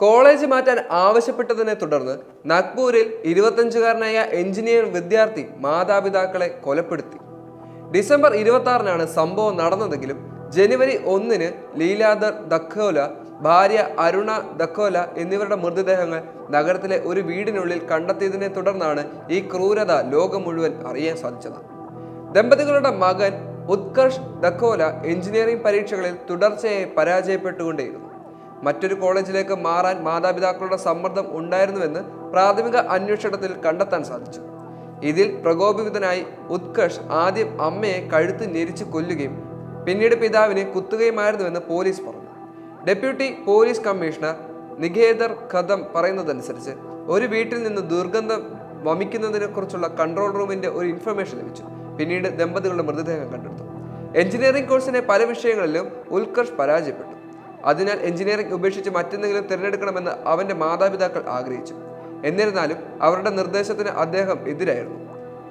College മാറ്റാൻ ആവശ്യപ്പെട്ടതിനെ തുടർന്ന് നാഗ്പൂരിൽ ഇരുപത്തഞ്ചുകാരനായ എഞ്ചിനീയർ വിദ്യാർത്ഥി മാതാപിതാക്കളെ കൊലപ്പെടുത്തി. ഡിസംബർ ഇരുപത്തി ആറിനാണ് സംഭവം നടന്നതെങ്കിലും ജനുവരി ഒന്നിന് ലീലാദർ ദഖോല ഭാര്യ അരുണ ദഖോല എന്നിവരുടെ മൃതദേഹങ്ങൾ നഗരത്തിലെ ഒരു വീടിനുള്ളിൽ കണ്ടെത്തിയതിനെ തുടർന്നാണ് ഈ ക്രൂരത ലോകം മുഴുവൻ അറിയാൻ സാധിച്ചത്. ദമ്പതികളുടെ മകൻ ഉത്കർഷ് ദഖോല എഞ്ചിനീയറിംഗ് പരീക്ഷകളിൽ തുടർച്ചയായി പരാജയപ്പെട്ടുകൊണ്ടേയിരുന്നു. മറ്റൊരു കോളേജിലേക്ക് മാറാൻ മാതാപിതാക്കളുടെ സമ്മർദ്ദം ഉണ്ടായിരുന്നുവെന്ന് പ്രാഥമിക അന്വേഷണത്തിൽ കണ്ടെത്താൻ സാധിച്ചു. ഇതിൽ പ്രകോപിതനായി ഉത്കർഷ് ആദ്യം അമ്മയെ കഴുത്ത് ഞെരിച്ച് കൊല്ലുകയും പിന്നീട് പിതാവിനെ കുത്തുകയുമായിരുന്നുവെന്ന് പോലീസ് പറഞ്ഞു. Deputy police commissioner Niketar Kadam പറയുന്നതനുസരിച്ച് ഒരു വീട്ടിൽ നിന്ന് ദുർഗന്ധം വമിക്കുന്നതിനെക്കുറിച്ചുള്ള കൺട്രോൾ റൂമിന്റെ ഒരു ഇൻഫർമേഷൻ ലഭിച്ചു. പിന്നീട് ദമ്പതികളുടെ മൃതദേഹം കണ്ടെടുത്തു. എഞ്ചിനീയറിംഗ് കോഴ്സിന്റെ പല വിഷയങ്ങളിലും ഉത്കർഷ് പരാജയപ്പെട്ടു. അതിനാൽ എഞ്ചിനീയറിംഗ് ഉപേക്ഷിച്ച് മറ്റെന്തെങ്കിലും തിരഞ്ഞെടുക്കണമെന്ന് അവന്റെ മാതാപിതാക്കൾ ആഗ്രഹിച്ചു. എന്നിരുന്നാലും അവരുടെ നിർദ്ദേശത്തിന് അദ്ദേഹം എതിരായിരുന്നു.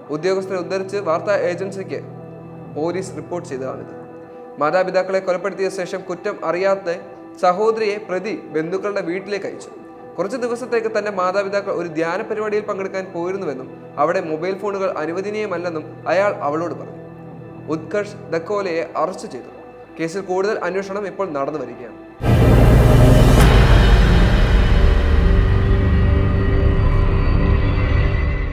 ഉദ്യോഗസ്ഥരെ ഉദ്ധരിച്ച് വാർത്താ ഏജൻസിക്ക് പോലീസ് റിപ്പോർട്ട് ചെയ്തതാണിത്. മാതാപിതാക്കളെ കൊലപ്പെടുത്തിയ ശേഷം കുറ്റം അറിയാത്ത സഹോദരിയെ പ്രതി ബന്ധുക്കളുടെ വീട്ടിലേക്ക് അയച്ചു. കുറച്ച് ദിവസത്തേക്ക് തന്റെ മാതാപിതാക്കൾ ഒരു ധ്യാന പരിപാടിയിൽ പങ്കെടുക്കാൻ പോയിരുന്നുവെന്നും അവിടെ മൊബൈൽ ഫോണുകൾ അനുവദനീയമല്ലെന്നും അയാൾ അവളോട് പറഞ്ഞു. ഉത്കർഷ് ദക്കോലയെ അറസ്റ്റ് ചെയ്തു. കേസിൽ കൂടുതൽ അന്വേഷണം ഇപ്പോൾ നടന്നു വരികയാണ്.